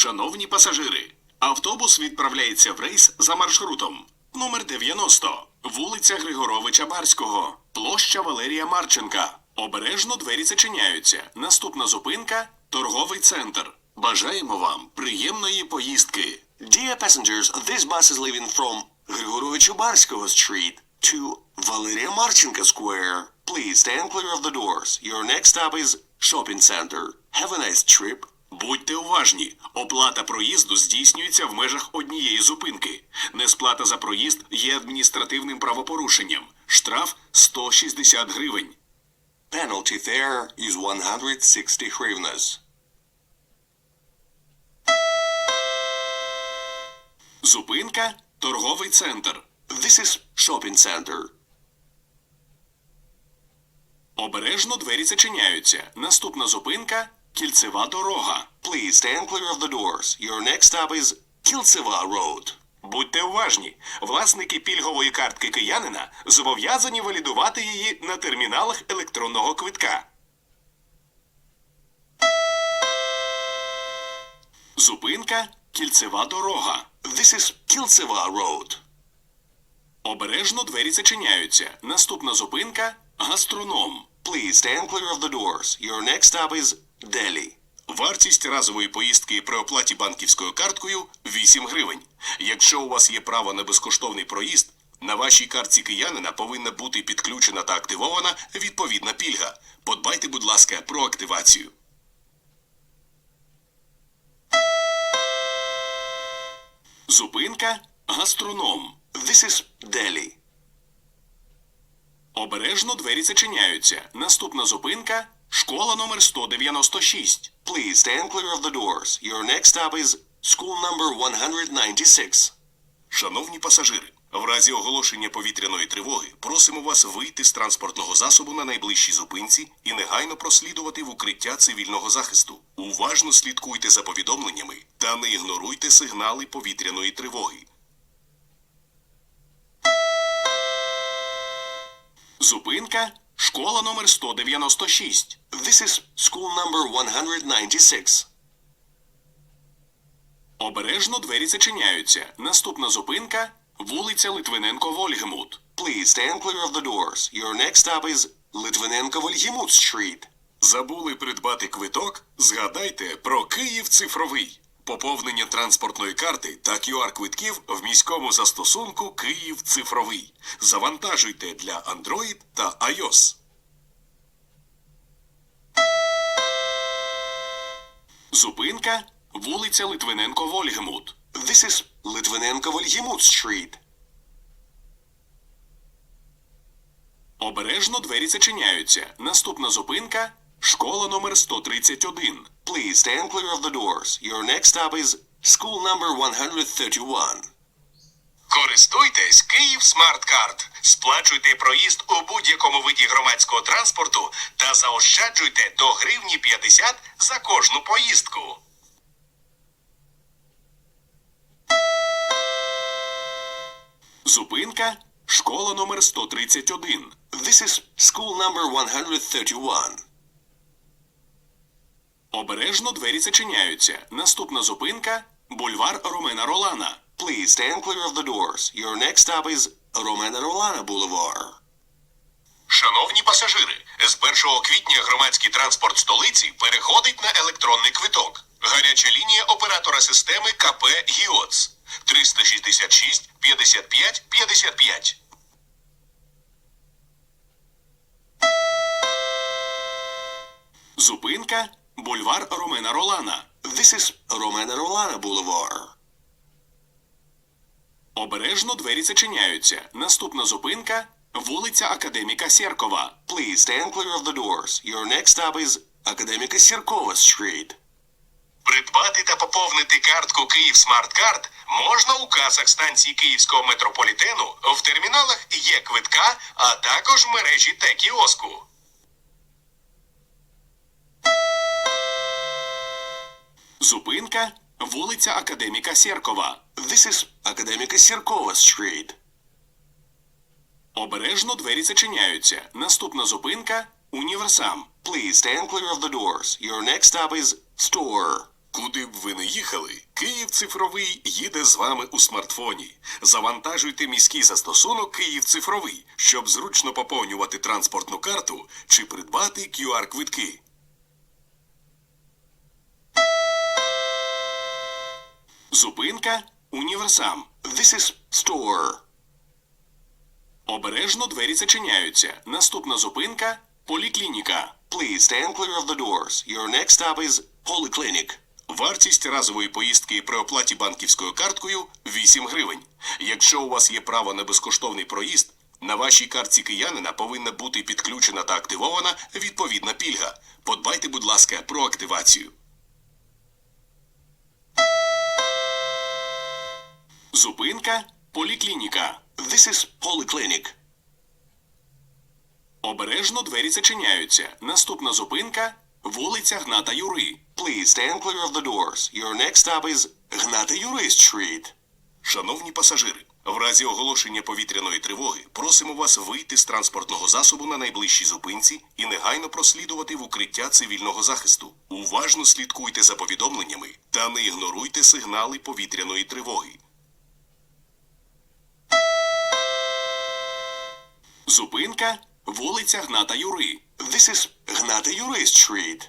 Шановні пасажири, автобус відправляється в рейс за маршрутом. Номер 90. Вулиця Григоровича Барського. Площа Валерія Марченка. Обережно двері зачиняються. Наступна зупинка торговий центр. Бажаємо вам приємної поїздки. Dear passengers, this bus is leaving from Grigorovich Ubarskovo Street to Valeria Marchenko Square. Please stand clear of the doors. Your next stop is shopping center. Have a nice trip. Будьте уважні, оплата проїзду здійснюється в межах однієї зупинки. Несплата за проїзд є адміністративним правопорушенням. Штраф 160 гривень. Penalty there is 160 hryvnias. Зупинка торговий центр. This is shopping center. Обережно двері зачиняються. Наступна зупинка кільцева дорога. Please stand clear of the doors. Your next stop is Kiltseva Road. Будьте уважні, власники пільгової картки киянина зобов'язані валідувати її на терміналах електронного квитка. Зупинка кільцева дорога. This is Kiltseva Road. Обережно двері зачиняються. Наступна зупинка гастроном. Please stand clear of the doors. Your next stop is Delhi. Вартість разової поїздки при оплаті банківською карткою 8 гривень. Якщо у вас є право на безкоштовний проїзд, на вашій картці киянина повинна бути підключена та активована відповідна пільга. Подбайте, будь ласка, про активацію. Зупинка гастроном. This is Delhi. Обережно двері зачиняються. Наступна зупинка школа номер 196. Please stand clear of the doors. Your next stop is school number 196. Шановні пасажири, в разі оголошення повітряної тривоги просимо вас вийти з транспортного засобу на найближчій зупинці і негайно прослідувати в укриття цивільного захисту. Уважно слідкуйте за повідомленнями та не ігноруйте сигнали повітряної тривоги. Зупинка школа номер 196. This is school number 196. Обережно двері зачиняються. Наступна зупинка вулиця Литвиненко Вольгемут. Please stand clear of the doors. Your next stop is Litvinenko Volhimut Street. Забули придбати квиток? Згадайте про Київ цифровий. Поповнення транспортної карти та QR-квитків в міському застосунку Київ цифровий. Завантажуйте для Android та iOS. Зупинка вулиця Литвиненко Вольгемут. This is Litvinenko Volhimut Street. Обережно двері зачиняються. Наступна зупинка школа номер 131. Please stand clear of the doors. Your next stop is school number 131. Користуйтесь Київ Смарт-Карт. Сплачуйте проїзд у будь-якому виді громадського транспорту та заощаджуйте до гривні 50 за кожну поїздку. Зупинка школа номер 131. This is school number 131. Обережно двері зачиняються. Наступна зупинка бульвар Ромена Ролана. Please stand clear of the doors. Your next stop is Romana Rolana Boulevard. Шановні пасажири, з 1 квітня громадський транспорт столиці переходить на електронний квиток. Гаряча лінія оператора системи КП ГІОЦ 366 55 55. Зупинка бульвар Ромена Ролана. This is Romana Rolana Boulevard. Обережно двері зачиняються. Наступна зупинка вулиця Академіка Сєркова. Please stand clear of the doors. Your next stop is Akademika Sirkova Street. Придбати та поповнити картку Київ Смарт-Карт можна у касах станції Київського метрополітену, в терміналах є квитка, а також мережі Т-кіоску. Зупинка вулиця Академіка Сєркова. This is Akademika Sirkova Street. Обережно двері зачиняються. Наступна зупинка універсам. Please stand clear of the doors. Your next stop is Store. Куди б ви не їхали, Київ цифровий їде з вами у смартфоні. Завантажуйте міський застосунок Київ цифровий, щоб зручно поповнювати транспортну карту чи придбати QR-квитки. Зупинка Універсам. This is store. Обережно двері зачиняються. Наступна зупинка поліклініка. Please stand clear of the doors. Your next stop is Polyclinic. Вартість разової поїздки при оплаті банківською карткою 8 гривень. Якщо у вас є право на безкоштовний проїзд, на вашій картці киянина повинна бути підключена та активована відповідна пільга. Подбайте, будь ласка, про активацію. Зупинка поліклініка. This is Polyclinic. Обережно двері зачиняються. Наступна зупинка вулиця Гната Юри. Please stand clear of the doors. Your next stop is Gnata Yuris Street. Шановні пасажири, в разі оголошення повітряної тривоги просимо вас вийти з транспортного засобу на найближчій зупинці і негайно прослідувати в укриття цивільного захисту. Уважно слідкуйте за повідомленнями та не ігноруйте сигнали повітряної тривоги. Зупинка вулиця Гната Юри. This is Gnata Yuris Street.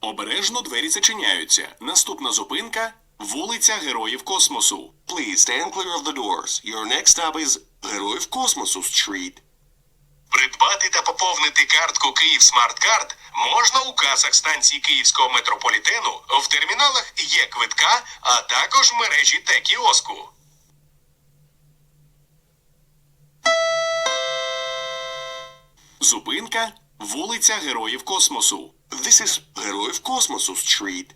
Обережно двері зачиняються. Наступна зупинка вулиця Героїв Космосу. Please stand clear of the doors. Your next stop is Героїв Космосу Street. Придбати та поповнити картку Київ Смарт-Карт можна у касах станції Київського метрополітену, в терміналах є квитка, а також в мережі Т-кіоску. Зупинка вулиця Героїв Космосу. This is Героїв Космосу Street.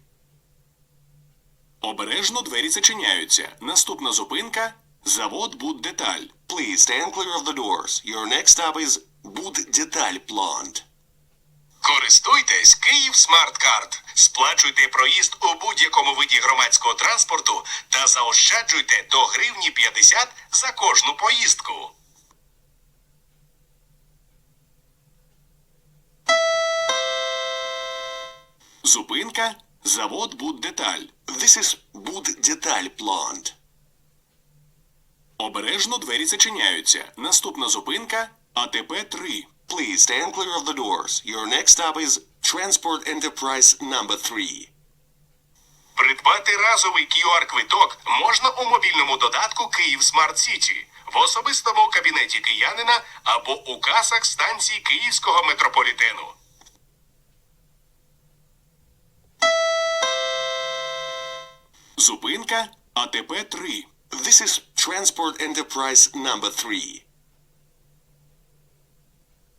Обережно двері зачиняються. Наступна зупинка завод Буддеталь. Please stand clear of the doors. Your next stop is Буддеталь Plant. Користуйтесь Київ Смарт-Карт. Сплачуйте проїзд у будь-якому виді громадського транспорту та заощаджуйте до гривні 50 за кожну поїздку. Зупинка завод Буддеталь. This is Буддеталь Plant. Обережно двері зачиняються. Наступна зупинка АТП 3. Please stand clear of the doors. Your next stop is Transport Enterprise number 3. Придбати разовий QR-квиток можна у мобільному додатку Київ Смарт Сіті, в особистому кабінеті киянина або у касах станції Київського метрополітену. Зупинка АТП 3. This is Transport Enterprise number 3.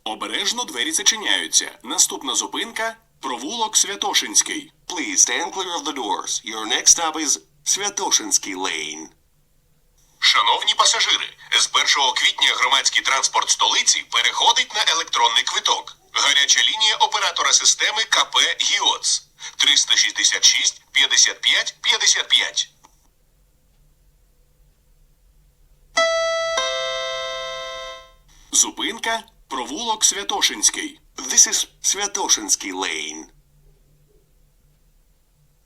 Обережно двері зачиняються. Наступна зупинка провулок Святошинський. Please stand clear of the doors. Your next stop is Святошинський Lane. Шановні пасажири, з 1 квітня громадський транспорт столиці переходить на електронний квиток. Гаряча лінія оператора системи КП ГІОЦ 366 55 55. Зупинка провулок Святошинський. This is Святошинський Lane.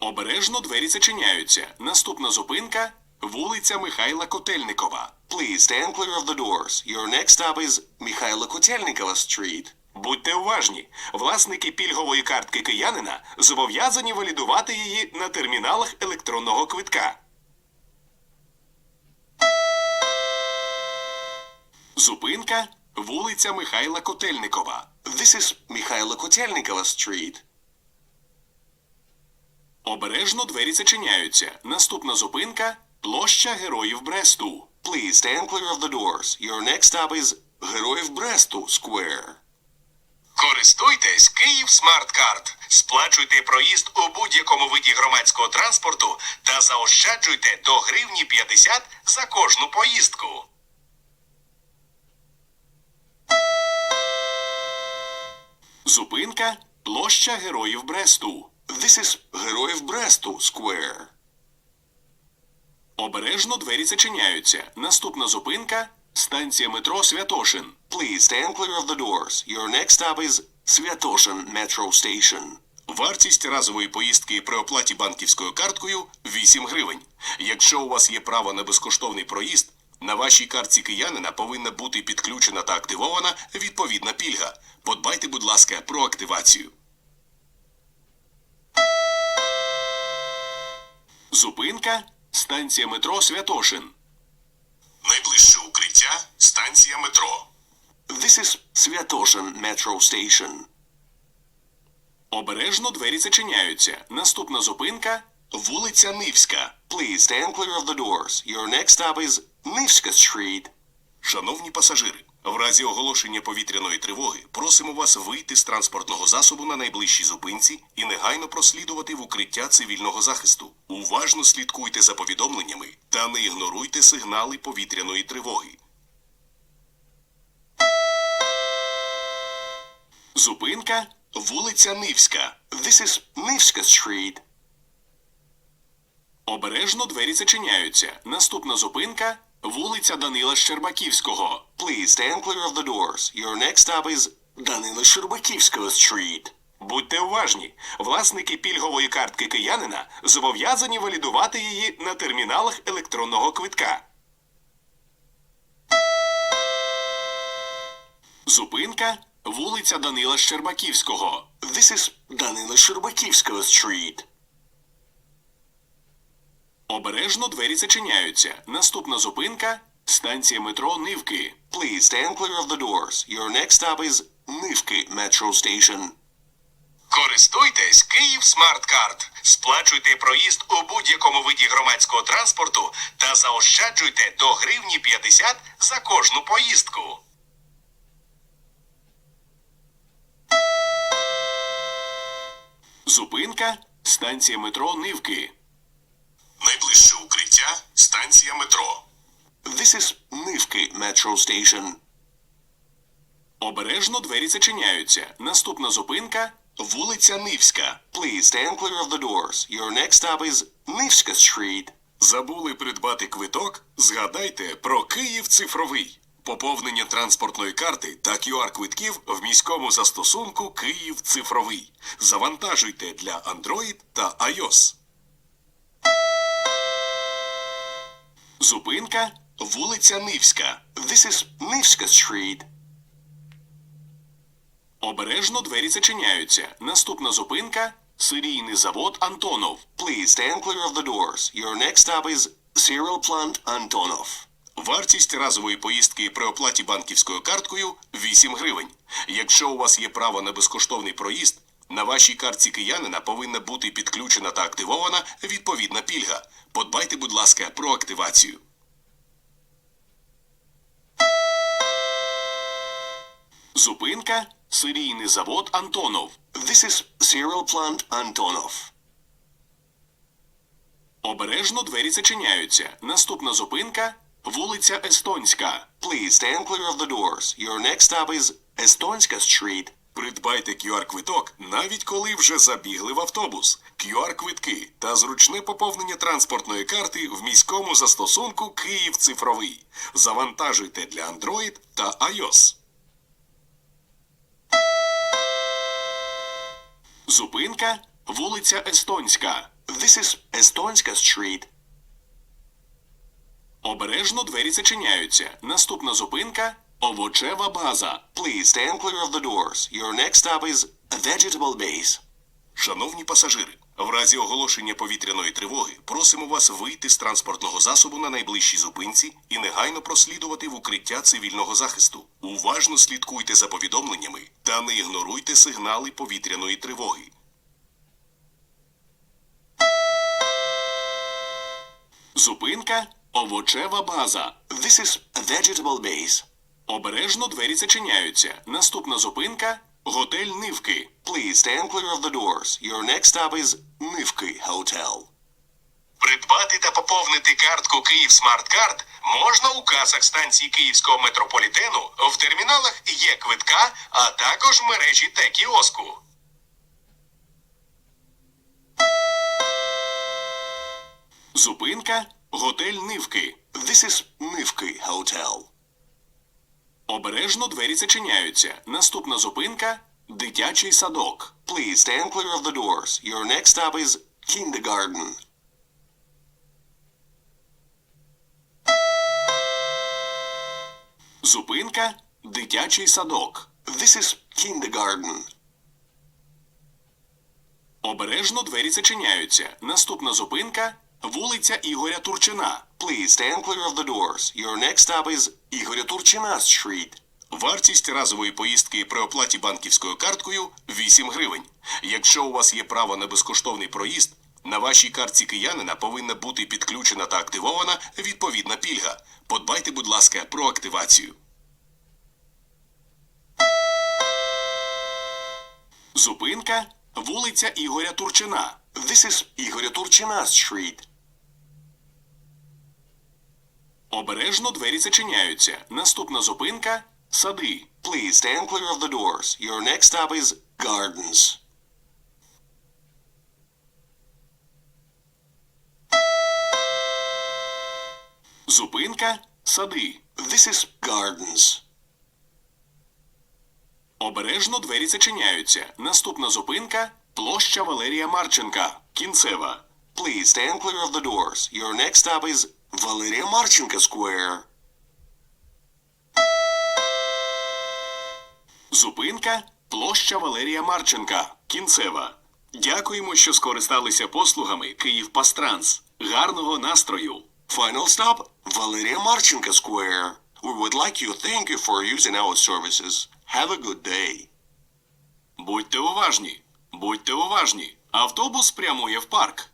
Обережно двері зачиняються. Наступна зупинка вулиця Михайла Котельникова. Please stand clear of the doors. Your next stop is Михайло Котельникова Street. Будьте уважні, власники пільгової картки киянина зобов'язані валідувати її на терміналах електронного квитка. Зупинка вулиця Михайла Котельникова. This is Михайло Котельникова Street. Обережно двері зачиняються. Наступна зупинка площа Героїв Бресту. Please stand clear of the doors. Your next stop is Героїв Бресту Square. Користуйтесь Київ Смарт-Карт. Сплачуйте проїзд у будь-якому виді громадського транспорту та заощаджуйте до гривні 50 за кожну поїздку. Зупинка площа Героїв Бресту. This is Героїв Бресту Square. Обережно двері зачиняються. Наступна зупинка станція метро Святошин. Please stand clear of the doors. Your next stop is Святошин Metro Station. Вартість разової поїздки при оплаті банківською карткою 8 гривень. Якщо у вас є право на безкоштовний проїзд, на вашій картці киянина повинна бути підключена та активована відповідна пільга. Подбайте, будь ласка, про активацію. Зупинка станція метро Святошин. Найближче укриття станція метро. This is Sviatoshin Metro Station. Обережно двері зачиняються. Наступна зупинка вулиця Нивська. Please stand clear of the doors. Your next stop is Nivska Street. Шановні пасажири, в разі оголошення повітряної тривоги просимо вас вийти з транспортного засобу на найближчій зупинці і негайно прослідувати в укриття цивільного захисту. Уважно слідкуйте за повідомленнями та не ігноруйте сигнали повітряної тривоги. Зупинка вулиця Нивська. This is Nivska Street. Обережно двері зачиняються. Наступна зупинка вулиця Данила Щербаківського. Please stand clear of the doors. Your next stop is Danila Sherbakivskого Street. Будьте уважні, власники пільгової картки киянина зобов'язані валідувати її на терміналах електронного квитка. Зупинка вулиця Данила Щербаківського. This is Danila Sherbakivskого Street. Обережно двері зачиняються. Наступна зупинка станція метро Нивки. Please stand clear of the doors. Your next stop is Nivki Metro Station. Користуйтесь Київ Смарт-Карт. Сплачуйте проїзд у будь-якому виді громадського транспорту та заощаджуйте до гривні 50 за кожну поїздку. Зупинка станція метро Нивки. Найближче укриття станція метро. This is Nivki Metro Station. Обережно двері зачиняються. Наступна зупинка вулиця Нивська. Please stand clear of the doors. Your next stop is Nivska Street. Забули придбати квиток? Згадайте про Київ цифровий. Поповнення транспортної карти та QR-квитків в міському застосунку Київ цифровий. Завантажуйте для Android та iOS. Зупинка вулиця Нивська. This is Nivska Street. Обережно двері зачиняються. Наступна зупинка серійний завод Антонов. Please stand clear of the doors. Your next stop is Cyril Plant Antonov. Вартість разової поїздки при оплаті банківською карткою 8 гривень. Якщо у вас є право на безкоштовний проїзд, на вашій картці киянина повинна бути підключена та активована відповідна пільга. Подбайте, будь ласка, про активацію. Зупинка серійний завод Антонов. This is Cyril Plant Antonov. Обережно двері зачиняються. Наступна зупинка вулиця Естонська. Please stand clear of the doors. Your next stop is Estonska Street. Придбайте QR-квиток, навіть коли вже забігли в автобус. QR-квитки та зручне поповнення транспортної карти в міському застосунку Київ цифровий. Завантажуйте для Android та iOS. Зупинка вулиця Естонська. This is Estonska Street. Обережно двері зачиняються. Наступна зупинка овочева база. Please stand clear of the doors. Your next stop is Vegetable Base. Шановні пасажири, в разі оголошення повітряної тривоги просимо вас вийти з транспортного засобу на найближчій зупинці і негайно прослідувати в укриття цивільного захисту. Уважно слідкуйте за повідомленнями та не ігноруйте сигнали повітряної тривоги. Зупинка овочева база. This is Vegetable Base. Обережно двері зачиняються. Наступна зупинка готель Нивки. Please stand clear of the doors. Your next stop is Nivki Hotel. Придбати та поповнити картку Київ Смарт-Карт можна у касах станції Київського метрополітену, в терміналах є квитка, а також мережі та кіоску. Зупинка готель Нивки. This is Nivki Hotel. Обережно двері зачиняються. Наступна зупинка дитячий садок. Please stand clear of the doors. Your next stop is kindergarten. Зупинка дитячий садок. This is kindergarten. Обережно двері зачиняються. Наступна зупинка вулиця Ігоря Турчина. Please stand clear of the doors. Your next stop is Igorя Турчина Street. Вартість разової поїздки при оплаті банківською карткою 8 гривень. Якщо у вас є право на безкоштовний проїзд, на вашій картці киянина повинна бути підключена та активована відповідна пільга. Подбайте, будь ласка, про активацію. Зупинка вулиця Ігоря Турчина. This is Igorя Турчина Street. Обережно двері зачиняються. Наступна зупинка сади. Please stand clear of the doors. Your next stop is gardens. Зупинка сади. This is gardens. Обережно двері зачиняються. Наступна зупинка площа Валерія Марченка. Кінцева. Please stand clear of the doors. Your next stop is Valeria Marchenko Square. Зупинка площа Валерія Марченка. Кінцева. Дякуємо, що скористалися послугами Київ Пастранс. Гарного настрою! Final stop, Valeria Marchenko Square. We would like to thank you for using our services. Have a good day. Будьте уважні! Будьте уважні! Автобус прямує в парк.